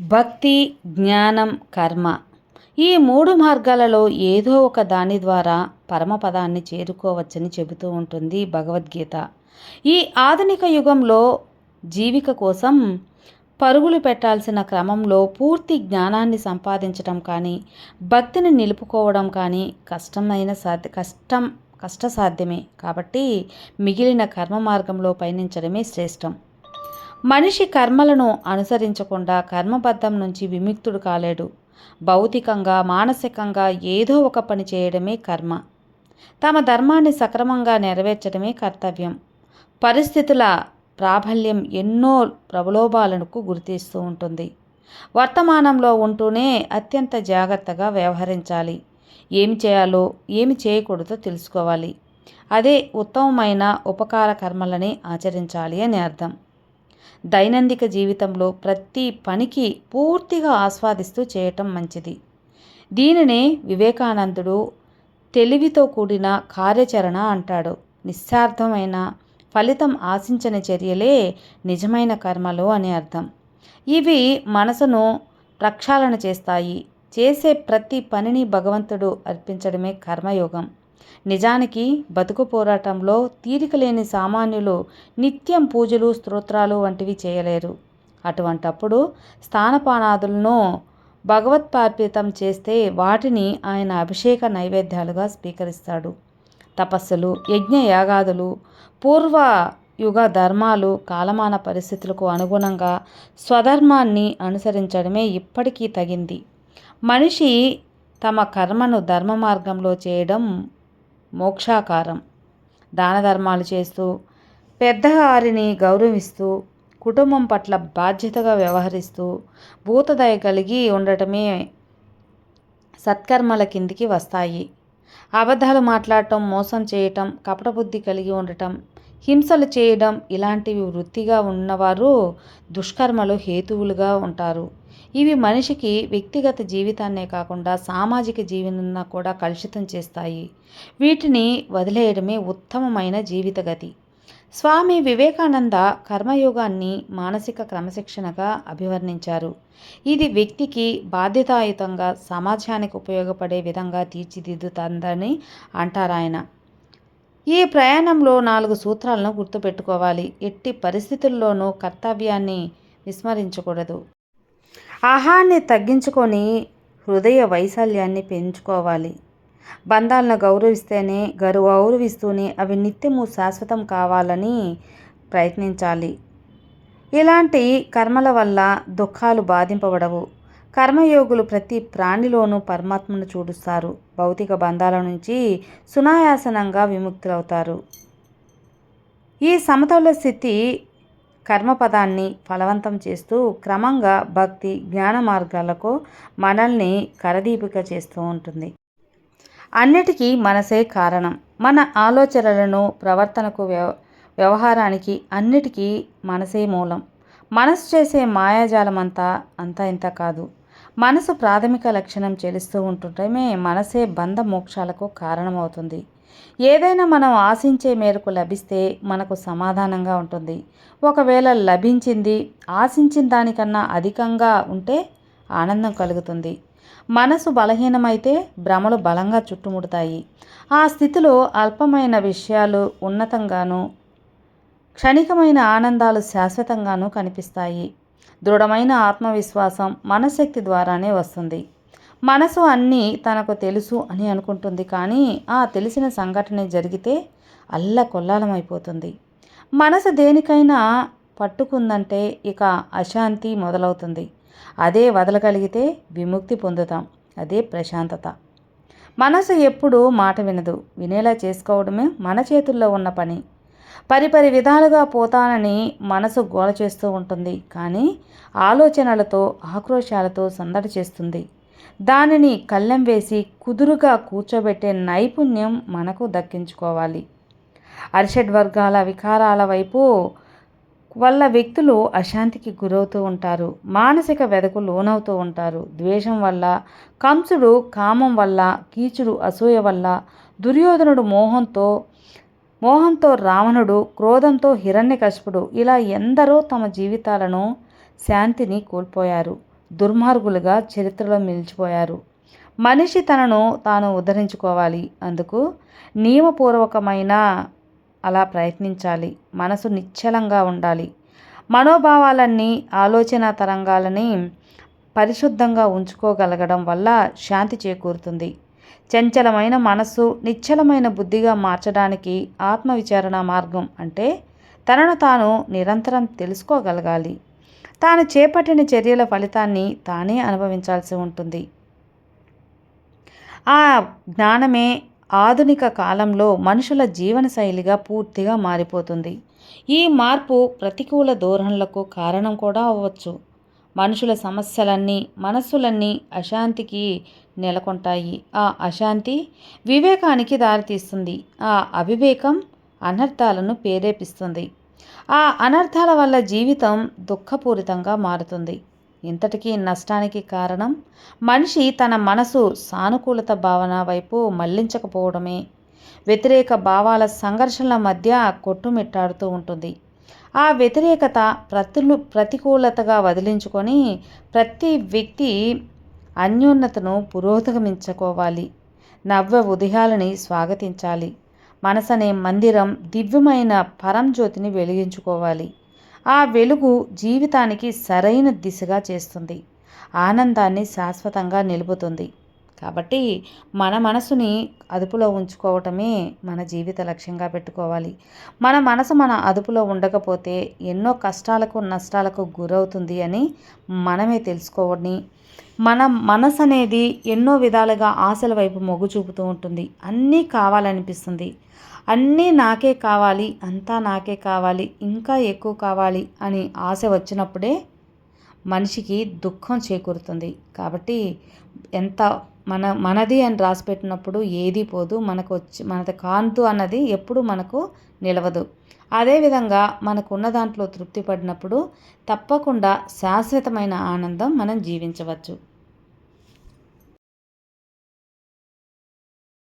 భక్తి జ్ఞానం కర్మ. ఈ మూడు మార్గాలలో ఏదో ఒక దాని ద్వారా పరమపదాన్ని చేరుకోవచ్చని చెబుతూ ఉంటుంది భగవద్గీత. ఈ ఆధునిక యుగంలో జీవిక కోసం పరుగులు పెట్టాల్సిన క్రమంలో పూర్తి జ్ఞానాన్ని సంపాదించడం కానీ భక్తిని నిలుపుకోవడం కానీ కష్టమైన సాధ్య కష్టం కష్టసాధ్యమే. కాబట్టి మిగిలిన కర్మ మార్గంలో పయనించడమే శ్రేష్టం. మనిషి కర్మలను అనుసరించకుండా కర్మబద్ధం నుంచి విముక్తుడు కాలేడు. భౌతికంగా మానసికంగా ఏదో ఒక పని చేయడమే కర్మ. తమ ధర్మాన్ని సక్రమంగా నెరవేర్చడమే కర్తవ్యం. పరిస్థితుల ప్రాబల్యం ఎన్నో ప్రలోభాలకు గుర్తిస్తూ ఉంటుంది. వర్తమానంలో ఉంటూనే అత్యంత జాగ్రత్తగా వ్యవహరించాలి. ఏమి చేయాలో ఏమి చేయకూడదో తెలుసుకోవాలి. అదే ఉత్తమమైన ఉపకార కర్మలని ఆచరించాలి అని అర్థం. దైనందిక జీవితంలో ప్రతి పనికి పూర్తిగా ఆస్వాదిస్తూ చేయటం మంచిది. దీనినే వివేకానందుడు తెలివితో కూడిన కార్యాచరణ అంటాడు. నిస్సార్థమైన ఫలితం ఆశించని చర్యలే నిజమైన కర్మలు అని అర్థం. ఇవి మనసును ప్రక్షాళన చేస్తాయి. చేసే ప్రతి పనిని భగవంతుడు అర్పించడమే కర్మయోగం. నిజానికి బతుకు పోరాటంలో తీరిక లేని సామాన్యులు నిత్యం పూజలు స్తోత్రాలు వంటివి చేయలేరు. అటువంటప్పుడు స్థానపానాదులను భగవత్పార్పితం చేస్తే వాటిని ఆయన అభిషేక నైవేద్యాలుగా స్వీకరిస్తాడు. తపస్సులు యజ్ఞ యాగాదులు పూర్వ యుగ ధర్మాలు కాలమాన పరిస్థితులకు అనుగుణంగా స్వధర్మాన్ని అనుసరించడమే ఇప్పటికీ తగింది. మనిషి తమ కర్మను ధర్మ మార్గంలో చేయడం మోక్షాకారం. దాన ధర్మాలు చేస్తూ పెద్దవారిని గౌరవిస్తూ కుటుంబం పట్ల బాధ్యతగా వ్యవహరిస్తూ భూతదయ కలిగి ఉండటమే సత్కర్మల కిందికి వస్తాయి. అబద్ధాలు మాట్లాడటం మోసం చేయటం కపటబుద్ధి కలిగి ఉండటం హింసలు చేయడం ఇలాంటివి వృత్తిగా ఉన్నవారు దుష్కర్మలు హేతువులుగా ఉంటారు. ఇవి మనిషికి వ్యక్తిగత జీవితాన్నే కాకుండా సామాజిక జీవనాన్ని కూడా కలుషితం చేస్తాయి. వీటిని వదిలేయడమే ఉత్తమమైన జీవితగతి. స్వామి వివేకానంద కర్మయోగాన్ని మానసిక క్రమశిక్షణగా అభివర్ణించారు. ఇది వ్యక్తికి బాధ్యతాయుతంగా సమాజానికి ఉపయోగపడే విధంగా తీర్చిదిద్దుతుందని అంటారాయన ఈ ప్రయాణంలో నాలుగు సూత్రాలను గుర్తుపెట్టుకోవాలి. ఎట్టి పరిస్థితుల్లోనూ కర్తవ్యాన్ని విస్మరించకూడదు. ఆహాన్ని తగ్గించుకొని హృదయ వైశాల్యాన్ని పెంచుకోవాలి. బంధాలను గౌరవిస్తేనే గరు గౌరవిస్తూనే అవి నిత్యము శాశ్వతం కావాలని ప్రయత్నించాలి. ఇలాంటి కర్మల వల్ల దుఃఖాలు బాధింపబడవు. కర్మయోగులు ప్రతి ప్రాణిలోనూ పరమాత్మను చూడుస్తారు. భౌతిక బంధాల నుంచి సునాయాసనంగా విముక్తులవుతారు. ఈ సమతౌల స్థితి కర్మపదాన్ని ఫలవంతం చేస్తూ క్రమంగా భక్తి జ్ఞాన మార్గాలకు మనల్ని కరదీపిక చేస్తూ ఉంటుంది. అన్నిటికీ మనసే కారణం. మన ఆలోచనలను ప్రవర్తనకు వ్యవ వ్యవహారానికి అన్నిటికీ మనసే మూలం. మనసు చేసే మాయాజాలం అంతా అంతా ఇంత కాదు. మనసు ప్రాథమిక లక్షణం చెలుస్తూ ఉంటుంటమే మనసే బంధ మోక్షాలకు కారణమవుతుంది. ఏదైనా మనం ఆశించే మేరకు లభిస్తే మనకు సమాధానంగా ఉంటుంది. ఒకవేళ లభించింది ఆశించిన దానికన్నా అధికంగా ఉంటే ఆనందం కలుగుతుంది. మనసు బలహీనమైతే భ్రమలు బలంగా చుట్టుముడతాయి. ఆ స్థితిలో అల్పమైన విషయాలు ఉన్నతంగాను క్షణికమైన ఆనందాలు శాశ్వతంగానూ కనిపిస్తాయి. దృఢమైన ఆత్మవిశ్వాసం మనశక్తి ద్వారానే వస్తుంది. మనసు అన్నీ తనకు తెలుసు అని అనుకుంటుంది కానీ ఆ తెలిసిన సంఘటన జరిగితే అల్ల కొల్లాలమైపోతుంది మనసు దేనికైనా పట్టుకుందంటే ఇక అశాంతి మొదలవుతుంది. అదే వదలగలిగితే విముక్తి పొందుతాం. అదే ప్రశాంతత. మనసు ఎప్పుడూ మాట వినదు. వినేలా చేసుకోవడమే మన చేతుల్లో ఉన్న పని. పరిపరి విధాలుగా పోతానని మనసు గోల చేస్తూ ఉంటుంది కానీ ఆలోచనలతో ఆక్రోశాలతో సందడి చేస్తుంది. దానిని కళ్ళెం వేసి కుదురుగా కూర్చోబెట్టే నైపుణ్యం మనకు దక్కించుకోవాలి. అరిషడ్ వర్గాల వికారాల వైపు వల్ల వ్యక్తులు అశాంతికి గురవుతూ ఉంటారు. మానసిక వెదకు లోనవుతూ ఉంటారు. ద్వేషం వల్ల కంసుడు కామం వల్ల కీచుడు అసూయ వల్ల దుర్యోధనుడు మోహంతో మోహంతో రావణుడు క్రోధంతో హిరణ్యకశపుడు ఇలా ఎందరో తమ జీవితాలను శాంతిని కోల్పోయారు. దుర్మార్గులుగా చరిత్రలో నిలిచిపోయారు. మనిషి తనను తాను ఉద్ధరించుకోవాలి. అందుకు నియమపూర్వకమైన అలా ప్రయత్నించాలి. మనసు నిశ్చలంగా ఉండాలి. మనోభావాలన్నీ ఆలోచన తరంగాలని పరిశుద్ధంగా ఉంచుకోగలగడం వల్ల శాంతి చేకూరుతుంది. చంచలమైన మనస్సు నిశ్చలమైన బుద్ధిగా మార్చడానికి ఆత్మవిచారణ మార్గం అంటే తనను తాను నిరంతరం తెలుసుకోగలగాలి. తాను చేపట్టిన చర్యల ఫలితాన్ని తానే అనుభవించాల్సి ఉంటుంది. ఆ జ్ఞానమే ఆధునిక కాలంలో మనుషుల జీవనశైలిగా పూర్తిగా మారిపోతుంది. ఈ మార్పు ప్రతికూల ధోరణులకు కారణం కూడా అవ్వచ్చు. మనుషుల సమస్యలన్నీ మనస్సులన్నీ అశాంతికి నెలకొంటాయి. ఆ అశాంతి వివేకానికి దారితీస్తుంది. ఆ అవివేకం అనర్థాలను ప్రేరేపిస్తుంది. ఆ అనర్థాల వల్ల జీవితం దుఃఖపూరితంగా మారుతుంది. ఇంతటికీ నష్టానికి కారణం మనిషి తన మనసు సానుకూలత భావన వైపు మళ్ళించకపోవడమే. వ్యతిరేక భావాల సంఘర్షణల మధ్య కొట్టుమిట్టాడుతూ ఉంటుంది. ఆ వ్యతిరేకత ప్రతులు ప్రతికూలతగా వదిలించుకొని ప్రతి వ్యక్తి అన్యోన్నతను పురోగమించుకోవాలి. నవ్వ ఉదయాలని స్వాగతించాలి. మనసనే మందిరం దివ్యమైన పరంజ్యోతిని వెలిగించుకోవాలి. ఆ వెలుగు జీవితానికి సరైన దిశగా చేస్తుంది. ఆనందాన్ని శాశ్వతంగా నిలుపుతుంది. కాబట్టి మన మనసుని అదుపులో ఉంచుకోవటమే మన జీవిత లక్ష్యంగా పెట్టుకోవాలి. మన మనసు మన అదుపులో ఉండకపోతే ఎన్నో కష్టాలకు నష్టాలకు గురవుతుంది అని మనమే తెలుసుకోవని మన మనసు అనేది ఎన్నో విధాలుగా ఆశల వైపు మొగ్గు చూపుతూ ఉంటుంది. అన్నీ కావాలనిపిస్తుంది. అన్నీ నాకే కావాలి అంతా నాకే కావాలి ఇంకా ఎక్కువ కావాలి అని ఆశ వచ్చినప్పుడే మనిషికి దుఃఖం చేకూరుతుంది. కాబట్టి ఎంత మన మనది అని రాసి పెట్టినప్పుడు ఏది పోదు మనకు వచ్చి మనది కాంతు అన్నది ఎప్పుడు మనకు నిలవదు. అదేవిధంగా మనకు ఉన్న దాంట్లో తృప్తి పడినప్పుడు తప్పకుండా శాశ్వతమైన ఆనందం మనం జీవించవచ్చు.